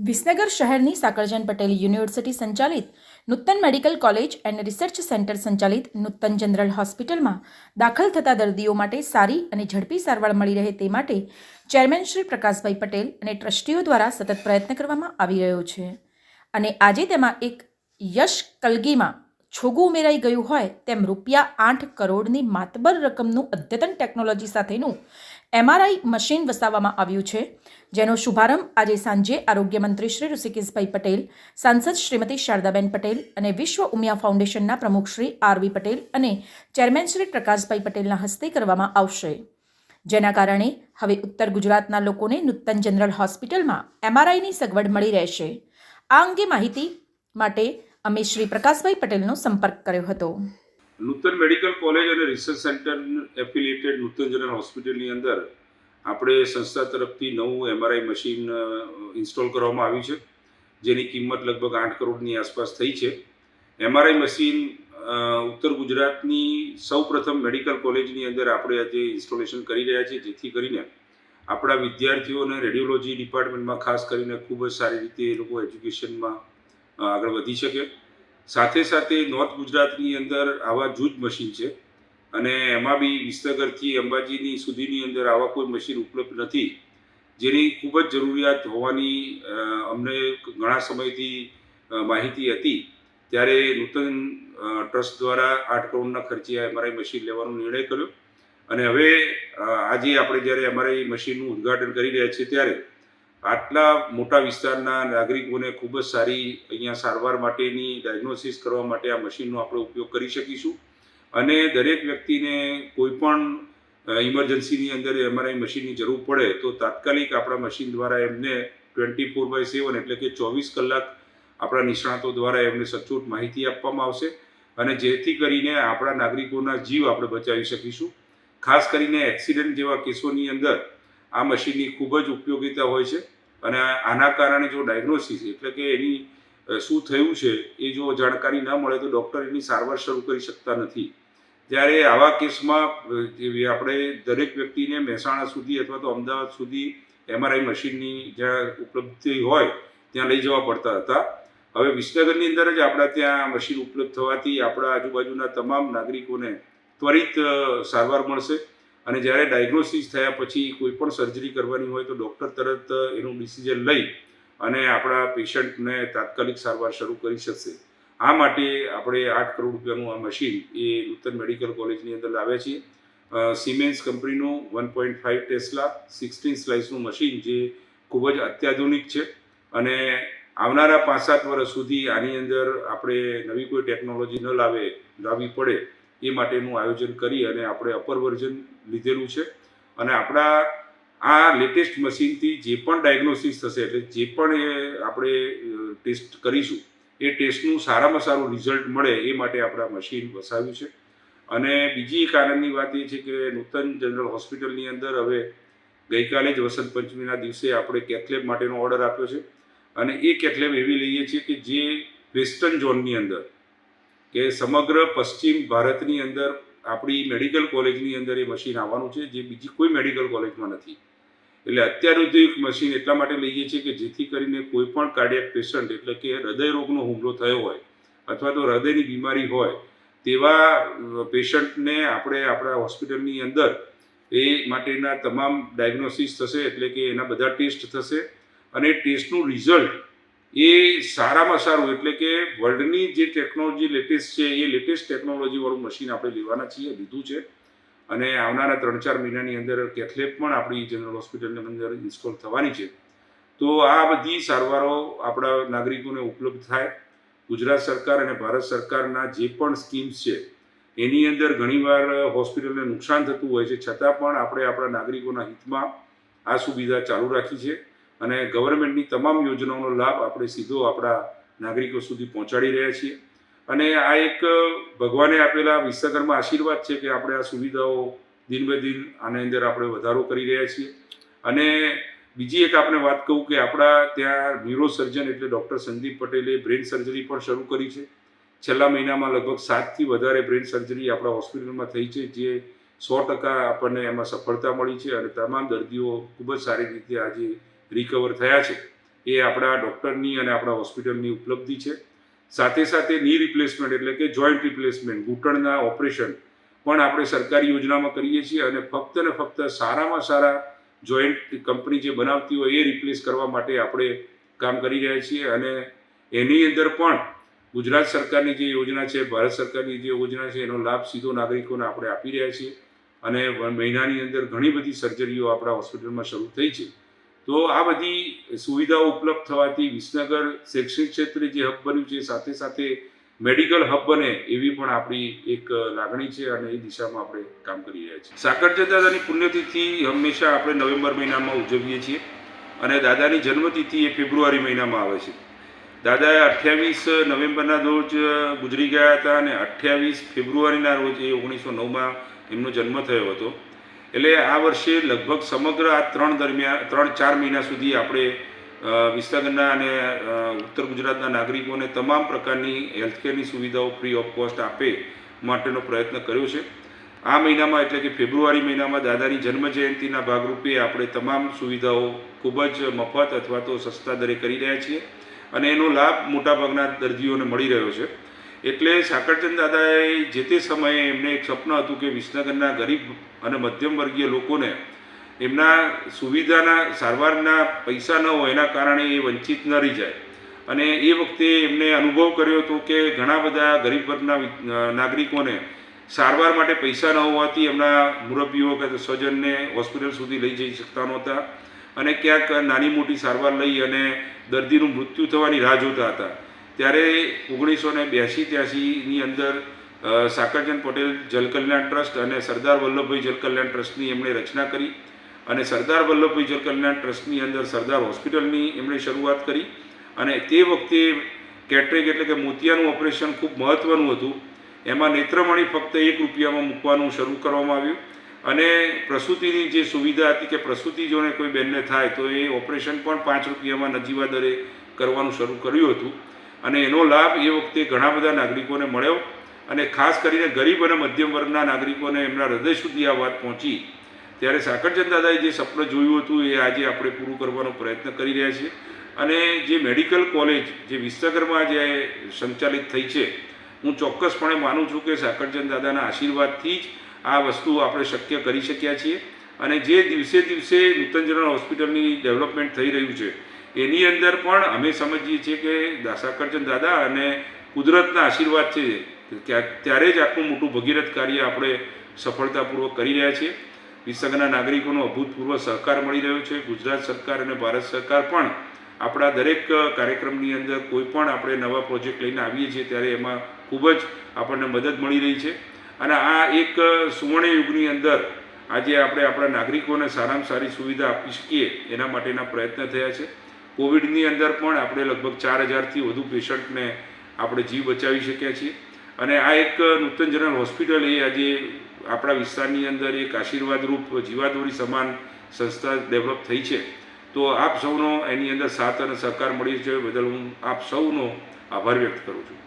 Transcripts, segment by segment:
વિસનગર શહેરની સાકરજન પટેલ યુનિવર્સિટી સંચાલિત Nutan medical college and research centre સંચાલિત નૂતન જનરલ હોસ્પિટલમાં દાખલ થતા દર્દીઓ માટે સારી અને ઝડપી સારવાર મળી રહે તે માટે ચેરમેન શ્રી પ્રકાશભાઈ પટેલ અને ટ્રસ્ટીઓ દ્વારા સતત પ્રયત્ન કરવામાં આવી રહ્યો છે. અને આજે તેમાં એક યશ કલગીમાં છોગું ઉમેરાઈ ગયું હોય તેમ રૂપિયા આઠ કરોડની માતબર રકમનું અદ્યતન ટેકનોલોજી સાથેનું એમઆરઆઈ મશીન વસાવવામાં આવ્યું છે, જેનો શુભારંભ આજે સાંજે આરોગ્ય મંત્રી શ્રી ઋષિકેશભાઈ પટેલ, સાંસદ શ્રીમતી શારદાબેન પટેલ અને વિશ્વ ઉમિયા ફાઉન્ડેશનના પ્રમુખ શ્રી આરવી પટેલ અને ચેરમેન શ્રી પ્રકાશભાઈ પટેલના હસ્તે કરવામાં આવશે. જેના કારણે હવે ઉત્તર ગુજરાતના લોકોને નૂતન જનરલ હોસ્પિટલમાં એમઆરઆઈની સગવડ મળી રહેશે. આ અંગે માહિતી માટે અમે શ્રી પ્રકાશભાઈ પટેલનો સંપર્ક કર્યો હતો. નૂતન મેડિકલ કોલેજ અને research centre affiliated Nutan general હોસ્પિટલની અંદર આપણે સંસ્થા તરફથી નવું એમઆરઆઈ મશીન ઇન્સ્ટોલ કરવામાં આવ્યું છે, જેની કિંમત લગભગ આઠ કરોડની આસપાસ થઈ છે. એમઆરઆઈ મશીન ઉત્તર ગુજરાતની સૌ પ્રથમ મેડિકલ કોલેજની અંદર આપણે આજે ઇન્સ્ટોલેશન કરી રહ્યા છીએ, જેથી કરીને આપણા વિદ્યાર્થીઓને રેડિયોલોજી ડિપાર્ટમેન્ટમાં ખાસ કરીને ખૂબ જ સારી રીતે એ લોકો એજ્યુકેશનમાં આગળ વધી શકે. સાથે સાથે નોર્થ ગુજરાતની અંદર આવા જૂજ મશીન છે અને એમાં બી વિસનગરથી અંબાજીની સુધીની અંદર આવા કોઈ મશીન ઉપલબ્ધ નથી, જેની ખૂબ જ જરૂરિયાત હોવાની અમને ઘણા સમયથી માહિતી હતી. ત્યારે નૂતન ટ્રસ્ટ દ્વારા આઠ કરોડના ખર્ચે એમઆરઆઈ મશીન લેવાનો નિર્ણય કર્યો. અને હવે આજે આપણે જ્યારે એમઆરઆઈ મશીનનું ઉદ્ઘાટન કરી રહ્યા છીએ ત્યારે આટલા મોટા વિસ્તારના નાગરિકોને ખૂબ જ સારી અહીંયા સારવાર માટેની ડાયગ્નોસિસ કરવા માટે આ મશીનનો આપણે ઉપયોગ કરી શકીશું. અને દરેક વ્યક્તિને કોઈ પણ ઇમરજન્સીની અંદર એમઆરઆઈ મશીનની જરૂર પડે તો તાત્કાલિક આપણા મશીન દ્વારા એમને ટ્વેન્ટી ફોર બાય સેવન એટલે કે ચોવીસ કલાક આપણા નિષ્ણાતો દ્વારા એમને સચોટ માહિતી આપવામાં આવશે અને જેથી કરીને આપણા નાગરિકોના જીવ આપણે બચાવી શકીશું. ખાસ કરીને એક્સિડન્ટ જેવા કેસોની અંદર આ મશીનની ખૂબ જ ઉપયોગિતા હોય છે અને આના કારણે જો ડાયગ્નોસિસ એટલે કે એની શું થયું છે એ જો જાણકારી ન મળે તો ડૉક્ટર એની સારવાર શરૂ કરી શકતા નથી. ત્યારે આવા કેસમાં આપણે દરેક વ્યક્તિને મહેસાણા સુધી અથવા તો અમદાવાદ સુધી એમઆરઆઈ મશીનની જ્યાં ઉપલબ્ધિ હોય, ત્યાં લઈ જવા પડતા હતા. હવે વિસનગરની અંદર જ આપણા ત્યાં મશીન ઉપલબ્ધ થવાથી આપણા આજુબાજુના તમામ નાગરિકોને ત્વરિત સારવાર મળશે. અને જ્યારે ડાયગ્નોસિસ થયા પછી કોઈ પણ સર્જરી કરવાની હોય તો ડૉક્ટર તરત એનું ડિસિઝન લઈ અને આપણા પેશન્ટને તાત્કાલિક સારવાર શરૂ કરી શકશે. આ માટે આપણે આઠ કરોડ રૂપિયાનું આ મશીન એ નૂતન મેડિકલ કોલેજની અંદર લાવ્યા છીએ. સિમેન્સ કંપનીનું one point five tesla sixteen સ્લાઇસનું machine જે ખૂબ જ અત્યાધુનિક છે અને આવનારા પાંચ સાત વર્ષ સુધી આની અંદર આપણે નવી કોઈ ટેકનોલોજી ન લાવે, લાવવી પડે એ માટેનું આયોજન કરી અને આપણે અપર વર્ઝન લીધેલું છે. અને આપણા આ લેટેસ્ટ મશીનથી જે પણ ડાયગ્નોસિસ થશે, એટલે જે પણ એ આપણે ટેસ્ટ કરીશું, એ ટેસ્ટનું સારામાં સારું રિઝલ્ટ મળે એ માટે આપણે મશીન વસાવ્યું છે. અને બીજી એક આનંદની વાત એ છે કે નૂતન જનરલ હોસ્પિટલની અંદર હવે ગઈકાલે જ વસંત પંચમીના દિવસે આપણે કેથલેબ માટેનો ઓર્ડર આપ્યો છે. અને એ કેથલેબ એવી લઈએ છીએ કે જે વેસ્ટર્ન ઝોનની અંદર, કે સમગ્ર પશ્ચિમ ભારતની અંદર આપણી મેડિકલ કોલેજની અંદર એ મશીન આવવાનું છે, જે બીજી કોઈ મેડિકલ કોલેજમાં નથી. એટલે અત્યાધુનિક મશીન એટલા માટે લઈએ છીએ કે જેથી કરીને કોઈ પણ કાર્ડિયક પેશન્ટ એટલે કે હૃદય રોગનો હુમલો થયો હોય અથવા તો હૃદયની બીમારી હોય, તેવા પેશન્ટને આપણે આપણા હોસ્પિટલની અંદર એ માટેના તમામ ડાયગ્નોસિસ થશે એટલે કે એના બધા ટેસ્ટ થશે અને ટેસ્ટનું રિઝલ્ટ એ સારામાં સારું, એટલે કે વર્લ્ડની જે ટેકનોલોજી લેટેસ્ટ છે, એ લેટેસ્ટ ટેકનોલોજીવાળું મશીન આપણે લેવાના છીએ, લીધું છે. અને આવનારા ત્રણ ચાર મહિનાની અંદર કેથલેબ પણ આપણી જનરલ હોસ્પિટલની અંદર ઇન્સ્ટોલ થવાની છે. તો આ બધી સારવારો આપણા નાગરિકોને ઉપલબ્ધ થાય. ગુજરાત સરકાર અને ભારત સરકારના જે પણ સ્કીમ્સ છે, એની અંદર ઘણીવાર હોસ્પિટલને નુકસાન થતું હોય છે. છતાં પણ આપણે આપણા નાગરિકોના હિતમાં આ સુવિધા ચાલુ રાખી છે. અને ગવર્મેન્ટની તમામ યોજનાઓનો લાભ આપણે સીધો આપણા નાગરિકો સુધી પહોંચાડી રહ્યા છીએ. અને આ એક ભગવાને આપેલા વિશ્વકર્મા આશીર્વાદ છે કે આપણે આ સુવિધાઓ દિન બે દિન આની અંદર આપણે વધારો કરી રહ્યા છીએ. અને બીજી એક આપણે વાત કહું કે આપણા ત્યાં ન્યુરો સર્જન એટલે ડૉક્ટર સંદીપ પટેલે બ્રેન સર્જરી પણ શરૂ કરી છે. છેલ્લા મહિનામાં લગભગ સાતથી વધારે બ્રેન સર્જરી આપણા હોસ્પિટલમાં થઈ છે, જે સો ટકા આપણને એમાં સફળતા મળી છે અને તમામ દર્દીઓ ખૂબ જ સારી રીતે આજે રિકવર થયા છે. એ આપણા ડૉક્ટરની અને આપણા હોસ્પિટલની ઉપલબ્ધિ છે. સાથે સાથે ની રિપ્લેસમેન્ટ એટલે કે જોઈન્ટ રિપ્લેસમેન્ટ ઘૂંટણના ઓપરેશન પણ આપણે સરકારી યોજનામાં કરીએ છીએ અને ફક્ત ને ફક્ત સારામાં સારા જોઈન્ટ કંપની જે બનાવતી હોય એ રિપ્લેસ કરવા માટે આપણે કામ કરી રહ્યા છીએ અને એની અંદર પણ ગુજરાત સરકારની જે યોજના છે, ભારત સરકારની જે યોજના છે, એનો લાભ સીધો નાગરિકોને આપણે આપી રહ્યા છીએ. અને મહિનાની અંદર ઘણી બધી સર્જરીઓ આપણા હોસ્પિટલમાં શરૂ થઈ છે. તો આ બધી સુવિધાઓ ઉપલબ્ધ થવાથી વિસનગર શૈક્ષણિક ક્ષેત્રે જે હબ બન્યું છે, સાથે સાથે મેડિકલ હબ બને એવી પણ આપણી એક લાગણી છે અને એ દિશામાં આપણે કામ કરી રહ્યા છીએ. સાકરચંદ દાદાની પુણ્યતિથિ હંમેશા આપણે નવેમ્બર મહિનામાં ઉજવીએ છીએ અને દાદાની જન્મતિથિ એ ફેબ્રુઆરી મહિનામાં આવે છે. દાદા અઠ્યાવીસ નવેમ્બરના રોજ ગુજરી ગયા હતા અને અઠ્યાવીસ ફેબ્રુઆરીના રોજ એ ઓગણીસો નવમાં એમનો જન્મ થયો હતો. એટલે આ વર્ષે લગભગ સમગ્ર આ ત્રણ દરમિયાન, ત્રણ, ચાર મહિના સુધી આપણે વિસનગરના અને ઉત્તર ગુજરાતના નાગરિકોને તમામ પ્રકારની હેલ્થકેરની સુવિધાઓ ફ્રી ઓફ કોસ્ટ આપે માટેનો પ્રયત્ન કર્યો છે. આ મહિનામાં એટલે કે ફેબ્રુઆરી મહિનામાં દાદાની જન્મ જયંતિના ભાગરૂપે આપણે તમામ સુવિધાઓ ખૂબ જ મફત અથવા તો સસ્તા દરે કરી રહ્યા છીએ અને એનો લાભ મોટાભાગના દર્દીઓને મળી રહ્યો છે. એટલે સાકરચંદ દાદાએ જે તે સમયે એમને એક સ્વપ્ન હતું કે વિસનગરના ગરીબ અને મધ્યમ વર્ગીય લોકોને એમના સુવિધાના, સારવારના પૈસા ન હોય એના કારણે એ વંચિત ન રહી જાય. અને એ વખતે એમને અનુભવ કર્યો હતો કે ઘણા બધા ગરીબ વર્ગના નાગરિકોને સારવાર માટે પૈસા ન હોવાથી એમના મુરબ્બીઓ કે સ્વજનને હોસ્પિટલ સુધી લઈ જઈ શકતા નહોતા અને ક્યાંક નાની મોટી સારવાર લઈ અને દર્દીનું મૃત્યુ થવાની રાહ જોતા હતા. ત્યારે ઓગણીસો ને બ્યાસી ત્યાસીની અંદર સાકરચંદ પટેલ જલકલ્યાણ ટ્રસ્ટ અને સરદાર વલ્લભભાઈ જલકલ્યાણ ટ્રસ્ટની એમણે રચના કરી અને સરદાર વલ્લભભાઈ જલકલ્યાણ ટ્રસ્ટની અંદર સરદાર હોસ્પિટલની એમણે શરૂઆત કરી અને તે વખતે કેટરેક એટલે કે મોતિયાનું ઓપરેશન ખૂબ મહત્ત્વનું હતું. એમાં નેત્રમણી ફક્ત એક રૂપિયામાં મૂકવાનું શરૂ કરવામાં આવ્યું અને પ્રસૂતિની જે સુવિધા હતી કે પ્રસૂતિ જોને કોઈ બેનને થાય તો એ ઓપરેશન પણ પાંચ રૂપિયામાં નજીવા દરે કરવાનું શરૂ કર્યું હતું. અને એનો લાભ એ વખતે ઘણા બધા નાગરિકોને મળ્યો. અને ખાસ કરીને ગરીબ અને મધ્યમ વર્ગના નાગરિકોને એમના હૃદય સુધી આ વાત પહોંચી, ત્યારે સાકરચંદ દાદાએ જે સપનું જોયું હતું, એ આજે આપણે પૂરું કરવાનો પ્રયત્ન કરી રહ્યા છીએ. અને જે મેડિકલ કોલેજ, જે વિસનગરમાં જે સંચાલિત થઈ છે, હું ચોક્કસપણે માનું છું કે સાકરચંદ દાદાના આશીર્વાદથી જ આ વસ્તુ આપણે શક્ય કરી શક્યા છીએ. અને જે દિવસે દિવસે નૂતન જનરલ હોસ્પિટલની ડેવલપમેન્ટ થઈ રહ્યું છે, એની અંદર પણ અમે સમજીએ છીએ કે સાકરચંદ દાદા અને કુદરતના આશીર્વાદ છે. ત્યારે જ આટલું મોટું ભગીરથ કાર્ય આપણે સફળતાપૂર્વક કરી રહ્યા છીએ. વિસંગના નાગરિકોનો અભૂતપૂર્વ સહકાર મળી રહ્યો છે. ગુજરાત સરકાર અને ભારત સરકાર પણ આપણા દરેક કાર્યક્રમની અંદર કોઈ પણ આપણે નવા પ્રોજેક્ટ લઈને આવીએ છીએ ત્યારે એમાં ખૂબ જ આપણને મદદ મળી રહી છે. અને આ એક સુવર્ણ યુગની અંદર આજે આપણે આપણા નાગરિકોને સારામાં સારી સુવિધા આપી શકીએ એના માટેના પ્રયત્ન થયા છે. કોવિડની અંદર પણ આપણે લગભગ ચાર હજારથી વધુ પેશન્ટને આપણે જીવ બચાવી શક્યા છીએ. અને આ એક નૂતન જનરલ હોસ્પિટલ એ આજે આપણા વિસ્તારની અંદર એક આશીર્વાદરૂપ જીવાદોરી સમાન સંસ્થા ડેવલપ થઈ છે. તો આપ સૌનો એની અંદર સાથ અને સહકાર મળી છે બદલ હું આપ સૌનો આભાર વ્યક્ત કરું છું.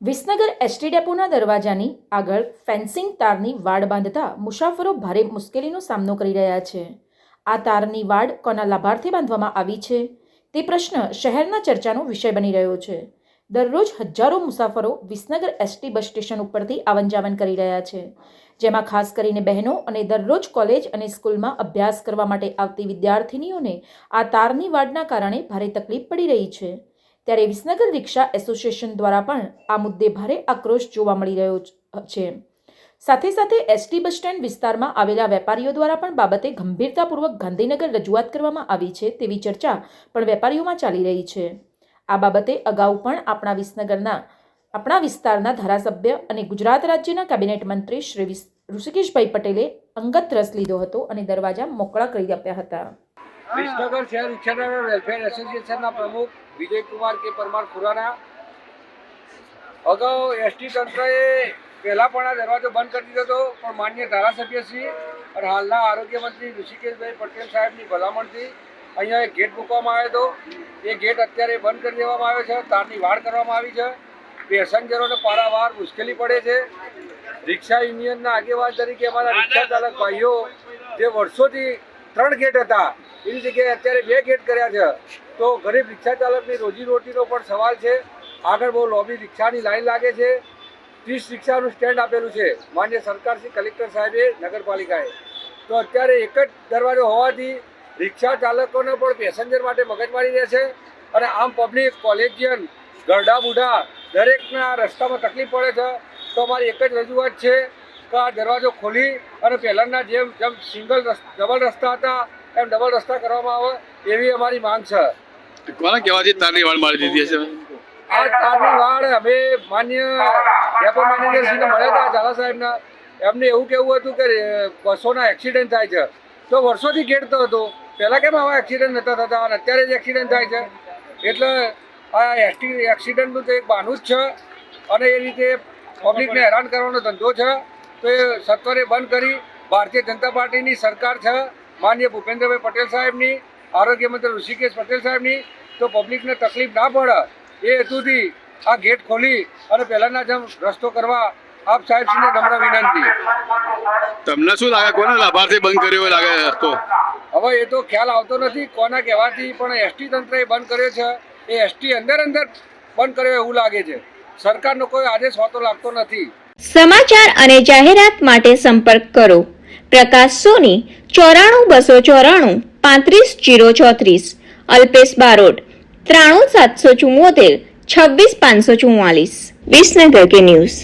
વિસનગર એસટી ડેપોના દરવાજાની આગળ ફેન્સિંગ તારની વાડ બાંધતા મુસાફરો ભારે મુશ્કેલીનો સામનો કરી રહ્યા છે. આ તારની વાડ કોના લાભાર્થે બાંધવામાં આવી છે? તે પ્રશ્ન શહેરના ચર્ચાનો વિષય બની રહ્યો છે. દરરોજ હજારો મુસાફરો વિસનગર એસટી બસ સ્ટેશન ઉપરથી આવન જાવન કરી રહ્યા છે. જેમાં ખાસ કરીને બહેનો અને દરરોજ કોલેજ અને સ્કૂલમાં અભ્યાસ કરવા માટે આવતી વિદ્યાર્થિનીઓને આ તારની વાડના કારણે ભારે તકલીફ પડી રહી છે. ત્યારે વિસનગર રિક્ષા એસોસિએશન દ્વારા પણ આ મુદ્દે ભારે આક્રોશ જોવા મળી રહ્યો છે. સાથે સાથે એસટી બસ સ્ટેન્ડ વિસ્તારમાં આવેલા વેપારીઓ દ્વારા પણ બાબતે ગંભીરતાપૂર્વક ગાંધીનગર રજૂઆત કરવામાં આવી છે તેવી ચર્ચા પણ વેપારીઓમાં ચાલી રહી છે. આ બાબતે અગાઉ પણ આપણા વિસનગરના, આપણા વિસ્તારના ધારાસભ્ય અને ગુજરાત રાજ્યના કેબિનેટ મંત્રી શ્રી ઋષિકેશભાઈ પટેલે અંગત રસ લીધો હતો અને દરવાજા મોકળા કરી આપ્યા હતા. વિસનગર શહેર રિક્ષાડ્રાઈવર વેલફેર એસોસિએશનના પ્રમુખ વિજયકુમાર કે પરમાર ખુરાના. અગાઉ એસટી તંત્રએ પહેલાં પણ આ દરવાજો બંધ કરી દીધો હતો, પણ માન્ય ધારાસભ્યશ્રી અને હાલના આરોગ્ય મંત્રી ઋષિકેશભાઈ પટેલ સાહેબની ભલામણથી અહીંયા એક ગેટ મૂકવામાં આવ્યો હતો. એ ગેટ અત્યારે બંધ કરી દેવામાં આવ્યો છે. તારની વાડ કરવામાં આવી છે. પેસેન્જરોને પારાવાર મુશ્કેલી પડે છે. રિક્ષા યુનિયનના આગેવાન તરીકે અમારા રિક્ષા ચાલક ભાઈઓ જે વર્ષોથી ત્રણ ગેટ હતા એની જગ્યાએ અત્યારે બે ગેટ કર્યા છે. તો ગરીબ રિક્ષા ચાલકની રોજીરોટીનો પણ સવાલ છે. આગળ બહુ લોબી રિક્ષાની લાઈન લાગે છે. ત્રીસ રિક્ષાનું સ્ટેન્ડ આપેલું છે. માન્ય સરકાર શ્રી કલેક્ટર સાહેબે નગરપાલિકાએ. તો અત્યારે એક જ દરવાજો હોવાથી રિક્ષા ચાલકોને પણ પેસેન્જર માટે મગજમારી રહે છે અને આમ પબ્લિક કોલેજિયન ગરડા બુઢા દરેકના રસ્તામાં તકલીફ પડે છે. તો અમારી એક જ રજૂઆત છે કે આ દરવાજો ખોલી અને પહેલાંના જેમ જેમ સિંગલ ડબલ રસ્તા હતા એમ ડબલ રસ્તા કરવામાં આવે એવી અમારી માંગ છે. કોના કહેવાથી તારની વાળ મારી દીધી આ તારની વાડ અમે માન્ય ડેપો મેનેજરશ્રીને મળ્યા હતા ઝાલા સાહેબના. એમને એવું કહેવું હતું કે બસોના એક્સિડન્ટ થાય છે. તો વર્ષોથી ગેટતો હતો. પહેલાં કેમ આવા એક્સિડન્ટ નહોતા થતા? અને અત્યારે જ એક્સિડન્ટ થાય છે, એટલે આ એક્સિ- એક્સિડન્ટનું તો એક બહાનું જ છે. અને એ રીતે પબ્લિકને હેરાન કરવાનો ધંધો છે. તો એ સત્વરે બંધ કરી. ભારતીય જનતા પાર્ટીની સરકાર છે, માન્ય ભૂપેન્દ્રભાઈ પટેલ સાહેબની, આરોગ્ય મંત્રી ઋષિકેશ પટેલ સાહેબની. તો પબ્લિકને તકલીફ ના પડે, એ હેતુથી આ ગેટ ખોલી અને પહેલાંના જેમ રસ્તો કરવા આપ સાહેબશ્રીને નમ્ર વિનંતી. તમને શું લાગે? કોને લાભાર્થી બંધ કર્યો લાગે રસ્તો હવે એ તો ખ્યાલ આવતો નથી કોના કહેવાથી પણ એસટી તંત્રએ બંધ કર્યો છે. એ એસટી અંદર અંદર બંધ કર્યો એવું લાગે છે. સરકારનો કોઈ આદેશ હોતો લાગતો નથી. સમાચાર અને જાહેરાત માટે સંપર્ક કરો. પ્રકાશ સોની, ચોરાણું બસો ચોરાણું, પાંત્રીસ જીરો ચોત્રીસ. અલ્પેશ બારોટ, ત્રાણું સાતસો ચુમ્મોતેર છવ્વીસ પાંચસો ચુમ્માલીસ વિસનગર કે ન્યૂઝ.